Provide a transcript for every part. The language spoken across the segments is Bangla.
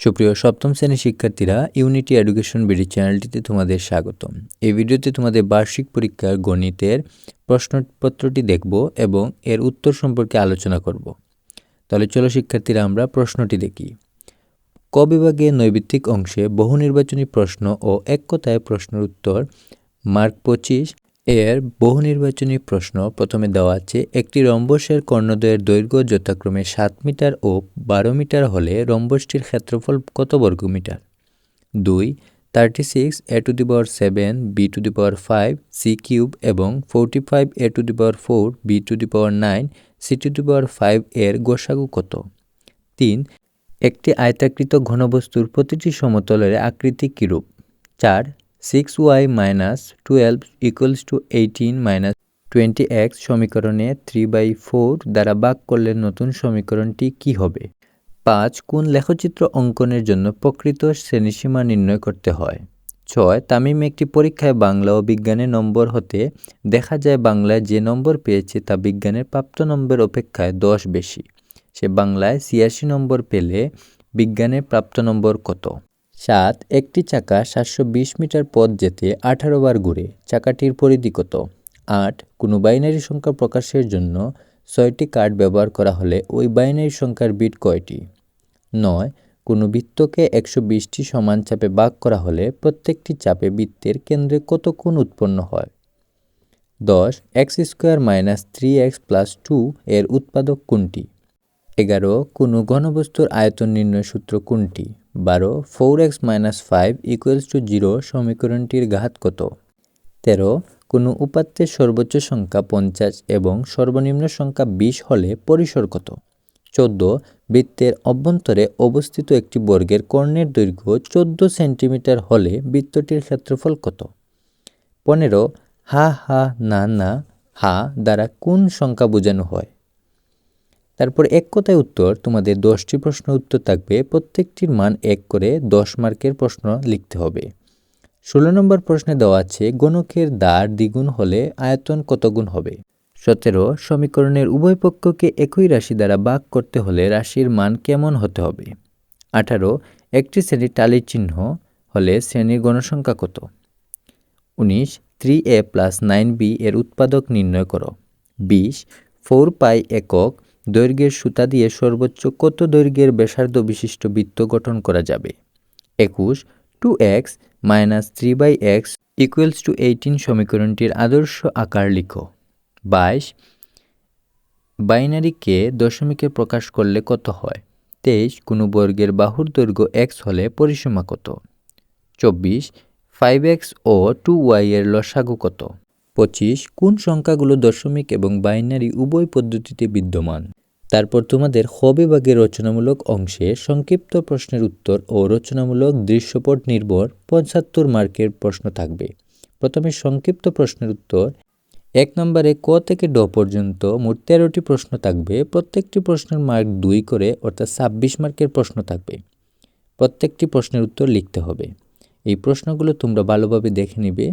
সুপ্রিয়, সপ্তম শ্রেণির শিক্ষার্থীরা ইউনিটি এডুকেশন বিডি চ্যানেলটিতে তোমাদের স্বাগতম। এই ভিডিওতে তোমাদের বার্ষিক পরীক্ষার গণিতের প্রশ্নপত্রটি দেখব এবং এর উত্তর সম্পর্কে আলোচনা করব। তাহলে চলো শিক্ষার্থীরা, আমরা প্রশ্নটি দেখি। ক বিভাগে নৈবিত্তিক অংশে বহু নির্বাচনী প্রশ্ন ও এক কথায় প্রশ্নের উত্তর, মার্ক পঁচিশ এর বহু নির্বাচনী প্রশ্ন প্রথমে দেওয়া আছে, একটি রম্বসের কর্ণদ্বয়ের দৈর্ঘ্য যথাক্রমে সাত মিটার ও বারো মিটার হলে রম্বসটির ক্ষেত্রফল কত বর্গমিটার দুই thirty six a to the power seven b to the power five c cube এবং forty five a to the power four b to the power nine c to the power five এর গোসাগু কত? তিন, একটি আয়তাকৃত ঘনবস্তুর প্রতিটি সমতলের আকৃতি কীরূপ? চার six y minus twelve equals to eighteen minus twenty x সমীকরণে থ্রি বাই ফোর দ্বারা ভাগ করলে নতুন সমীকরণটি কি হবে? পাঁচ, কোন লেখচিত্র অঙ্কনের জন্য প্রকৃত শ্রেণীসীমা নির্ণয় করতে হয়? ছয়, তামিম একটি পরীক্ষায় বাংলা ও বিজ্ঞানের নম্বর হতে দেখা যায় বাংলায় যে নম্বর পেয়েছে তা বিজ্ঞানের প্রাপ্ত নম্বর অপেক্ষায় দশ বেশি। সে বাংলায় ছিয়াশি নম্বর পেলে বিজ্ঞানের প্রাপ্ত নম্বর কত? সাত, একটি চাকা সাতশো বিশ মিটার পথ যেতে আঠারো বার ঘুরে। চাকাটির পরিধি কত? আট, কোনো বাইনারি সংখ্যা প্রকাশের জন্য ছয়টি কার্ড ব্যবহার করা হলে ওই বাইনারি সংখ্যার বিট কয়টি? নয়, কোনো বৃত্তকে একশো বিশটি সমান চাপে ভাগ করা হলে প্রত্যেকটি চাপে বৃত্তের কেন্দ্রে কত কোণ উৎপন্ন হয়? দশ, x square minus three x plus two এর উৎপাদক কোনটি? এগারো, কোনো ঘনবস্তুর আয়তন নির্ণয় সূত্র কোনটি? বারো, four x minus five equals to zero সমীকরণটির ঘাত কত? তেরো, কোনো উপাত্তের সর্বোচ্চ সংখ্যা পঞ্চাশ এবং সর্বনিম্ন সংখ্যা বিশ হলে পরিসর কত? চোদ্দ, বৃত্তের অভ্যন্তরে অবস্থিত একটি বর্গের কর্ণের দৈর্ঘ্য চোদ্দ সেন্টিমিটার হলে বৃত্তটির ক্ষেত্রফল কত? পনেরো, হা হা, না না, হা দ্বারা কোন সংখ্যা বোঝানো হয়? তারপর এক কথায় উত্তর, তোমাদের দশটি প্রশ্ন উত্তর থাকবে, প্রত্যেকটির মান এক করে দশ মার্কের প্রশ্ন লিখতে হবে। ষোলো নম্বর প্রশ্নে দেওয়া আছে, গণকের দ্বার দ্বিগুণ হলে আয়তন কত গুণ হবে? সতেরো, সমীকরণের উভয় পক্ষকে একই রাশি দ্বারা ভাগ করতে হলে রাশির মান কেমন হতে হবে? আঠারো, একটি শ্রেণির টালির চিহ্ন হলে শ্রেণির গণসংখ্যা কত? উনিশ three a plus nine b এর উৎপাদক নির্ণয় করো। বিশ ফোর পাই একক দৈর্ঘ্যের সুতা দিয়ে সর্বোচ্চ কত দৈর্ঘ্যের ব্যাসার্ধ বিশিষ্ট বৃত্ত গঠন করা যাবে? একুশ two x minus three by x equals to eighteen সমীকরণটির আদর্শ আকার লিখো। বাইশ বাইনারিকে দশমিকে প্রকাশ করলে কত হয়? তেইশ কোনো বর্গের বাহুর দৈর্ঘ্য এক্স হলে পরিসীমা কত? চব্বিশ ফাইভ এক্স ও টু ওয়াই এর লসাগু কত? পঁচিশ, কোন সংখ্যাগুলো দশমিক এবং বাইনারি উভয় পদ্ধতিতে বিদ্যমান? তারপর তোমাদের খ বিভাগের রচনামূলক অংশে সংক্ষিপ্ত প্রশ্নের উত্তর ও রচনামূলক দৃশ্যপট নির্ভর পঁচাত্তর মার্কের প্রশ্ন থাকবে। প্রথমে সংক্ষিপ্ত প্রশ্নের উত্তর। এক নম্বরে ক থেকে ড পর্যন্ত মোট তেরোটি প্রশ্ন থাকবে। প্রত্যেকটি প্রশ্নের মার্ক দুই করে, অর্থাৎ ছাব্বিশ মার্কের প্রশ্ন থাকবে। প্রত্যেকটি প্রশ্নের উত্তর লিখতে হবে। এই প্রশ্নগুলো তোমরা ভালোভাবে দেখে নিবে।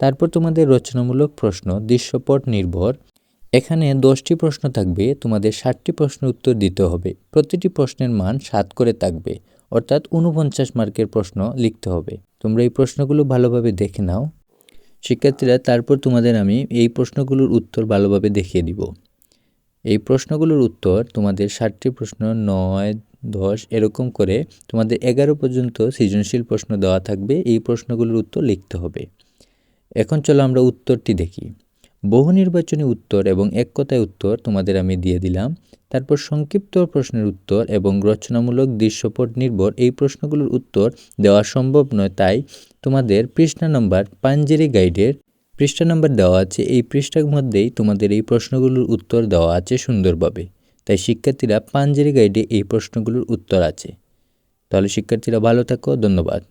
তারপর তোমাদের রচনামূলক প্রশ্ন, দৃশ্যপট নির্ভর। এখানে দশটি প্রশ্ন থাকবে, তোমাদের ষাটটি প্রশ্ন উত্তর দিতে হবে। প্রতিটি প্রশ্নের মান সাত করে থাকবে, অর্থাৎ উনপঞ্চাশ মার্কের প্রশ্ন লিখতে হবে। তোমরা এই প্রশ্নগুলো ভালোভাবে দেখে নাও। শিক্ষার্থীরা, তারপর তোমাদের আমি এই প্রশ্নগুলোর উত্তর ভালোভাবে দেখিয়ে দিব। এই প্রশ্নগুলোর উত্তর তোমাদের ষাটটি প্রশ্ন, নয়, দশ, এরকম করে তোমাদের এগারো পর্যন্ত সৃজনশীল প্রশ্ন দেওয়া থাকবে, এই প্রশ্নগুলোর উত্তর লিখতে হবে। এখন চলো আমরা উত্তরটি দেখি। বহু নির্বাচনী উত্তর এবং এক কথায় উত্তর তোমাদের আমি দিয়ে দিলাম। তারপর সংক্ষিপ্ত প্রশ্নের উত্তর এবং রচনামূলক দৃশ্যপট নির্ভর এই প্রশ্নগুলোর উত্তর দেওয়া সম্ভব নয়, তাই তোমাদের পৃষ্ঠা নম্বর পাঞ্জেরি গাইডের পৃষ্ঠা নম্বর দেওয়া আছে। এই পৃষ্ঠার মধ্যেই তোমাদের এই প্রশ্নগুলোর উত্তর দেওয়া আছে সুন্দরভাবে। তাই শিক্ষার্থীরা পাঞ্জেরি গাইডে এই প্রশ্নগুলোর উত্তর আছে। তাহলে শিক্ষার্থীরা ভালো থাকো, ধন্যবাদ।